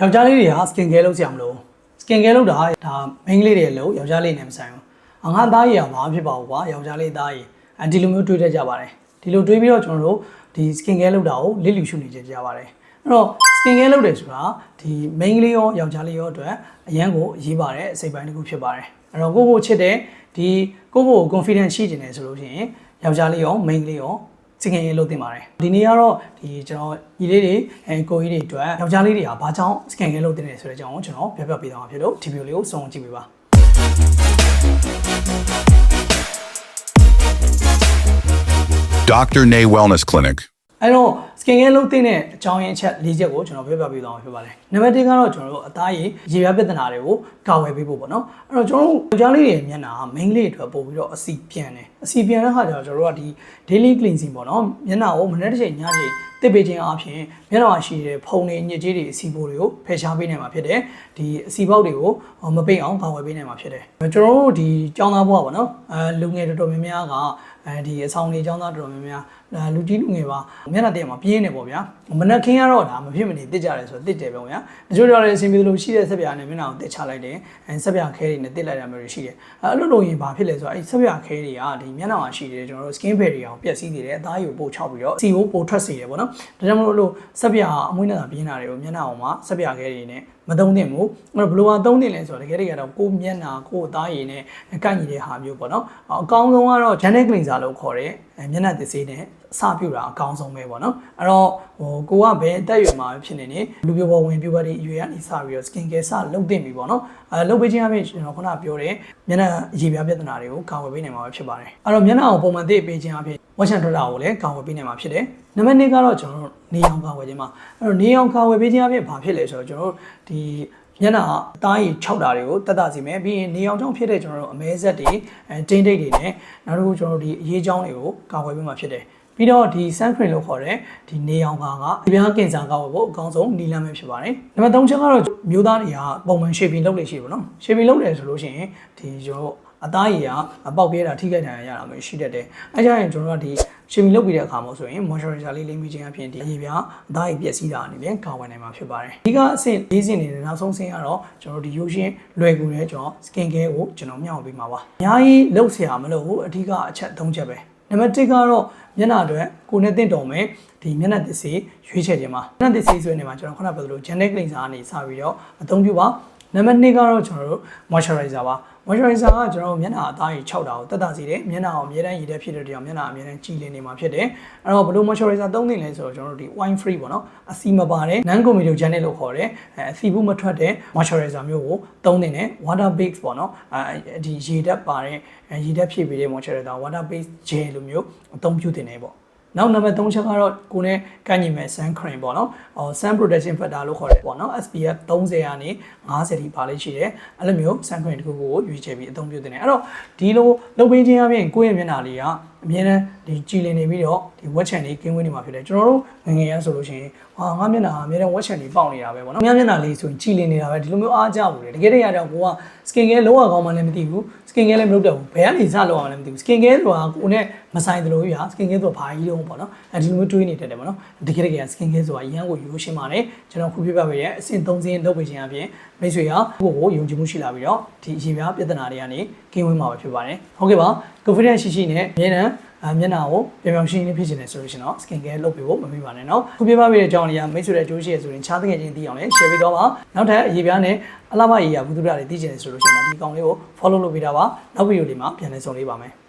ယောက်ျားလေးတွေက skin care လုပ်ကြမလို့ skin care လုပ်တာဒါ main လေးတွေလို့ယောက်ျားလေးနဲ့မဆိုင်ဘူးအငါသားကြီးကဘာဖြစ်ပါဘူးကွာယောက်ျားလေးသားကြီးအဲဒီလိုမျိုးတွေးတတ်ကြပါတယ်ဒီလိုတွေးပြီးတော့ကျွန်တော်တို့ဒီ skin care လုပ်တာကိုလစ်လျူရှုနေကြကြပါတယ်အဲ့တော့ skin care လုပ်တယ်ဆိုတာဒီ main လေးရောယောက်ျားလေးရောအတွက်အရန်ကိုအရေးပါတဲ့အစိပ်ပိုင်းတစ်ခုဖြစ်ပါတယ်အဲ့တော့ကိုကိုချစ်တဲ့ဒီကိုကိုကို confidence ရှိနေတယ်ဆိုလို့ရှိရင်ယောက်ျားလေးရော main လေးရော စင်ငယ်ရေးလုပ်တင်ပါတယ်ဒီနေ့ကတော့ဒီကျွန်တော်ညီလေးတွေအဲကိုကြီးတွေအတွက်ယောက်ျားလေးတွေကဘာကြောင့်စကန်ကဲလုပ်တင်တယ်ဆိုတဲ့အကြောင်းကိုကျွန်တော်ပြောပြပေးသွားမှာဖြစ်လို့ဒီဗီဒီယိုလေးကိုဆုံးအောင်ကြည့်ပေးပါ Dr. Nay Wellness Clinic. အဲ့တော့ skin care လုပ်တင်တဲ့အကြောင်းရင်းအချက်၄ချက်ကိုကျွန်တော်ပြောပြပေးသွားမှာဖြစ်ပါတယ်နံပါတ်1ကတော့ကျွန်တော်တို့အသားရည်ရေပြားပြဿနာတွေကိုကာဝယ်ပေးဖို့ပေါ့နော်အဲ့တော့ကျွန်တော်တို့ယောက်ျားလေးတွေမျက်နှာက main လေးတွေအတွက်ပို့ပြီးတော့အစီပြန်တယ်အစီပြန်တဲ့ခါကျတော့ကျွန်တော်တို့ကဒီ daily cleansing ပေါ့နော်မျက်နှာကိုမနေ့တစ်ချိန်ညချိန်တစ်ပေးခြင်းအပြင်မျက်နှာမှာရှိတဲ့ဖုံတွေညစ်ကြေးတွေအစီပိုးတွေကိုဖယ်ရှားပေးနိုင်မှာဖြစ်တယ်ဒီအစီပေါက်တွေကိုမပိတ်အောင်ကာဝယ်ပေးနိုင်မှာဖြစ်တယ်ကျွန်တော်တို့ဒီចောင်းသားဘွားပေါ့နော်အဲလူငယ်တော်တော်များများကအဲဒီအဆောင်တွေចောင်းသားတော်တော်များများအဲလူကြီးလူငယ်ပါမျက်နှာတက်မှာပြင်းနေပေါ့ဗျာမနက်ခင်းကတော့ဒါမဖြစ်မနေတစ်ကြတယ်ဆိုတော့တစ်တယ်ပဲဗျာတချို့တော့လည်းအဆင်ပြေလို့ရှိတဲ့ဆက်ပြာနဲ့မျက်နှာကိုတစ်ချလိုက်တယ်အဲဆက်ပြာခဲတွေနဲ့တစ်လိုက်တာမျိုးတွေရှိတယ်အဲအဲ့လိုလိုရင်ဘာဖြစ်လဲဆိုတော့အဲဆက်ပြာခဲတွေကဒီမျက်နှာမှာရှိတယ်ကျွန်တော်တို့ skin barrier ကိုပျက်စီးနေတယ်အသားရည်ကိုပို့ချပြီးတော့စီကိုပို့ထွက်စေတယ်ပေါ့နော်ဒါကြောင့်မလို့လို့ဆက်ပြာအမွှေးနဲ့ပြင်းတာတွေကိုမျက်နှာအောင်မှာဆက်ပြာခဲတွေနဲ့ မသုံးသင့်ဘူးအဲ့တော့ဘယ်လိုဟာသုံးသင့်လဲဆိုတော့တကယ်တကယ်တော့ကိုယ်မျက်နှာကိုယ်အသားရည်နဲ့ကိုက်ညီတဲ့ဟာမျိုးပေါ့နော်အကောင်းဆုံးကတော့ genic cleanser လို့ခေါ်တဲ့မျက်နှာသစ်ဆေးနဲ့အစပြုတာအကောင်းဆုံးပဲပေါ့နော်အဲ့တော့ဟိုကိုကဘယ်အသက်အရွယ်မှာဖြစ်နေနေလူပြပေါ်ဝင်ပြပါတဲ့ရွယ်ကနေစပြီးတော့ skin care စလုပ်သင့်ပြီပေါ့နော်အဲလုပ်ပေးခြင်းအပြင်ကျွန်တော်ခုနပြောတဲ့မျက်နှာအရေပြားပြဿနာတွေကိုကာဝယ်ပေးနိုင်မှာပဲဖြစ်ပါတယ်အဲ့တော့မျက်နှာကိုပုံမှန်သိပေးခြင်းအပြင်ဝက်ချန်ထွက်တာကိုလည်းကာဝယ်ပေးနိုင်မှာဖြစ်တယ် နံပါတ်2ကတော့ကျွန်တော်တို့နေအောင်ကာဝယ်ခြင်းမှာအဲ့တော့နေအောင်ကာဝယ်ပေးခြင်းအပြင်ဘာဖြစ်လဲဆိုတော့ကျွန်တော်တို့ဒီမျက်နှာအသားရည်6တာတွေကိုတက်တာစီမယ်ပြီးရင်နေအောင်ကြောင့်ဖြစ်တဲ့ကျွန်တော်တို့အမဲဆက်တွေအဲတင်းတိတ်တွေနဲ့နောက်တစ်ခုကျွန်တော်တို့ဒီအရေးချောင်းတွေကိုကာကွယ်ပေးမှာဖြစ်တယ်ပြီးတော့ဒီ sun cream လို့ခေါ်တဲ့ဒီနေအောင်ကာကဒီပြားကင်ဆာကာဝယ်ဖို့အကောင်းဆုံးနီလန်းပဲဖြစ်ပါတယ်နံပါတ်3ချက်ကတော့မျိုးသားတွေကပုံမှန် shaping လုပ်လို့ရှိပါတော့ shaping လုပ်တယ်ဆိုလို့ရှိရင်ဒီကျွန်တော် အသားရည်ကအပေါက်ပြဲတာထိခိုက်ဒဏ်ရာရတာမျိုးရှိတတ်တယ်အဲကြောင့်ကျွန်တော်တို့ဒီရှင်မီလုပ်ပြီးတဲ့အခါမှာဆိုရင် moisturizer လေးလိမ့်မိခြင်းအပြင်ဒီအရေပြားအသားရည်ပျက်စီးတာအနေနဲ့ကာဝယ်နိုင်မှာဖြစ်ပါတယ်ဒီကအဆင့်၄ဆင့်နေတယ်နောက်ဆုံးဆင့်ကတော့ကျွန်တော်တို့ဒီရိုးရှင်းလွယ်ကူတဲ့ကျွန်တော် skin care ကိုကျွန်တော်မျှော်ပေးမှာပါအများကြီးလုပ်ဆရာမလို့အဓိကအချက်၃ချက်ပဲနံပါတ်1ကတော့မျက်နှာအတွက်ကိုနဲ့တင့်တော်မယ်ဒီမျက်နှာသစ်စေးရွေးချယ်ခြင်းပါမျက်နှာသစ်စေးဆိုရင်ဒီမှာကျွန်တော်ခုနပြောသလို genic cleanser အနေစပြီးတော့အသုံးပြုပါ နံပါတ်2ကတော့ကျွန်တော်တို့ moisturizer ပါ moisturizer ကကျွန်တော်တို့မျက်နှာအသားကြီး6တာကိုတက်တာစီတယ်မျက်နှာကိုအမြဲတမ်းရည်တဲ့ဖြစ်တဲ့တရားမျက်နှာအမြဲတမ်းကြည်လင်နေမှာဖြစ်တယ်အဲ့တော့ဘယ်လို moisturizer သုံးသင့်လဲဆိုတော့ကျွန်တော်တို့ဒီ wine free ပေါ့နော်အစီမပါတဲ့ non comedogenic လို့ခေါ်တဲ့အဲအစီဘူးမထွက်တဲ့ moisturizer မျိုးကိုသုံးသင့်တယ် water based ပေါ့နော်အဲဒီရေဓာတ်ပါတဲ့ရေဓာတ်ဖြည့်ပေးတဲ့ moisturizer water based gel လိုမျိုးအသုံးပြုသင့်တယ်ပေါ့ နောက်နံပါတ်3ချက်ကတော့ကိုယ်နဲ့ကန့်ညီမဲ့ sun cream ပေါ့နော်ဟို sun protection factor လို့ခေါ်တယ်ပေါ့နော် SPF 30ကနေ50ထိပါလိမ့်ရှိတယ်အဲ့လိုမျိုး sun cream တစ်ခုကိုရွေးချယ်ပြီးအသုံးပြုတင်တယ်အဲ့တော့ဒီလိုလုပ်ပေးခြင်းအပြင်ကိုယ့်ရဲ့မျက်နှာလေးကအမြဲတမ်းဒီကြည်လင်နေပြီးတော့ဒီ wet chan လေးကင်းဝေးနေမှာဖြစ်တယ်ကျွန်တော်တို့ငယ်ငယ်ရဆိုလို့ရှိရင် ဟာငါမျက်နှာကအမြဲတမ်း wet chan လေးပေါက်နေတာပဲပေါ့နော်ငါမျက်နှာလေးဆိုရင်ကြည်လင်နေတာပဲဒီလိုမျိုးအားကြဘူးလေတကယ်တည်းရတော့ကိုက skin care လုံးဝကောင်းမှလည်းမသိဘူး skin care လည်းမလုပ်တော့ဘူးဘယ်ကနေစလုပ်အောင်လည်းမသိဘူး skin care ဆိုတာကိုနဲ့မဆိုင်တယ်လို့ပြ skin care ဆိုတာဘာကြီးလုံးပေါ့နော်အဲဒီလိုမျိုးတွေးနေတတ်တယ်ပေါ့နော်တကယ်တကယ် skin care ဆိုတာအရန်ကိုယူရှင်းပါတယ်ကျွန်တော်ခုပြပြပေးရဲ့အဆင့်၃ဆင်းလုပ်ပေးခြင်းအပြင်မိတ်ဆွေကကိုယ့်ကိုယုံကြည်မှုရှိလာပြီးတော့ဒီအရေးပြပြဿနာတွေကနေကင်းဝေးမှာပဲဖြစ်ပါတယ်ဟုတ်ကဲ့ပါ confidence ရှိရှိနဲ့အမြဲတမ်းအ မျက်နှာကိုပြောင်ပြောင်ရှင်းရှင်းလေးဖြစ်ချင်တယ်ဆိုလို့ရှိရင်တော့ skin care လုပ်ပေးဖို့မမေ့ပါနဲ့เนาะခုပြပပေးတဲ့အကြောင်းလေးကမိတ်ဆွေတဲ့အကျိုးရှိရဆိုရင်ချားတငယ်ချင်းသိအောင်လည်း share ပေးတော့ပါနောက်ထပ်အရေးပြားနဲ့အလားမအရေးရဘူးသူရတွေသိချင်တယ်ဆိုလို့ရှိရင်တော့ဒီအကောင်လေးကို follow လုပ်ပေးတာပါနောက်ဗီဒီယိုလေးမှာပြန်လည်ဆုံလေးပါမယ်